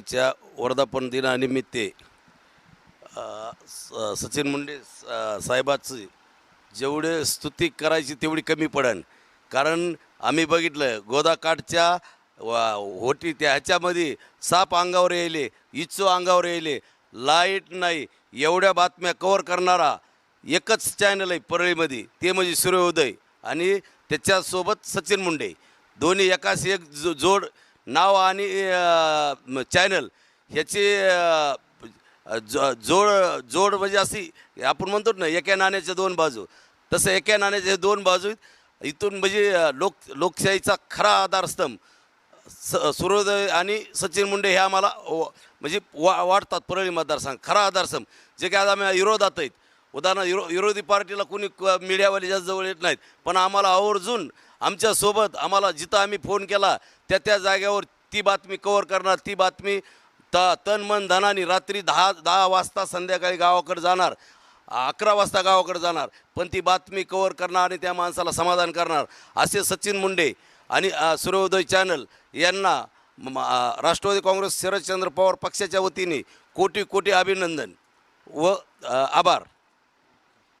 च्या वर्धापन दिनानिमित्त स- सचिन मुंडे साहेबाची जेवढे स्तुती करायची तेवढी कमी पडन. कारण आम्ही बघितलं गोदाकाठच्या वा- होटी त्या ह्याच्यामध्ये साप अंगावर यायले इच्चू अंगावर यायले. लाइट नाही एवढ्या बातम्या कवर करणारा एकच चॅनल आहे परळीमध्ये ते म्हणजे सूर्योदय. आणि त्याच्यासोबत सचिन मुंडे. दोन्ही एकाच एक जो जोड नाव आणि चॅनल ह्याची जो- जोड जोड म्हणजे अशी आपण म्हणतो ना एका नाण्याच्या दोन बाजू. तसं एका नाण्याच्या दोन बाजू आहेत. इथून म्हणजे लोक लोकशाहीचा खरा आधारस्तंभ. स सूर्योदय आणि सचिन मुंडे हे आम्हाला व- म्हणजे वा वाटतात परळी मतदारसंघ. खरा आधारस्तंभ. जे काय आज आम्ही विरोधात आहेत. उदाहरण विरो विरोधी पार्टीला कुणी क- मीडियावाले जास्त जवळ येत नाहीत. पण आम्हाला आवर्जून आमच्यासोबत आम्हाला जिथं आम्ही फोन केला त्या त्या जाग्यावर ती बातमी कवर करणार ती बातमी त तन मन धनाने रात्री दहा दहा वाजता संध्याकाळी गावाकडे जाणार अकरा वाजता गावाकडे जाणार पण ती बातमी कवर करणार आणि त्या माणसाला समाधान करणार असे सचिन मुंडे आणि सूर्योदय चॅनल यांना राष्ट्रवादी काँग्रेस शरदचंद्र पवार पक्षाच्या वतीने कोटी कोटी अभिनंदन व आभार.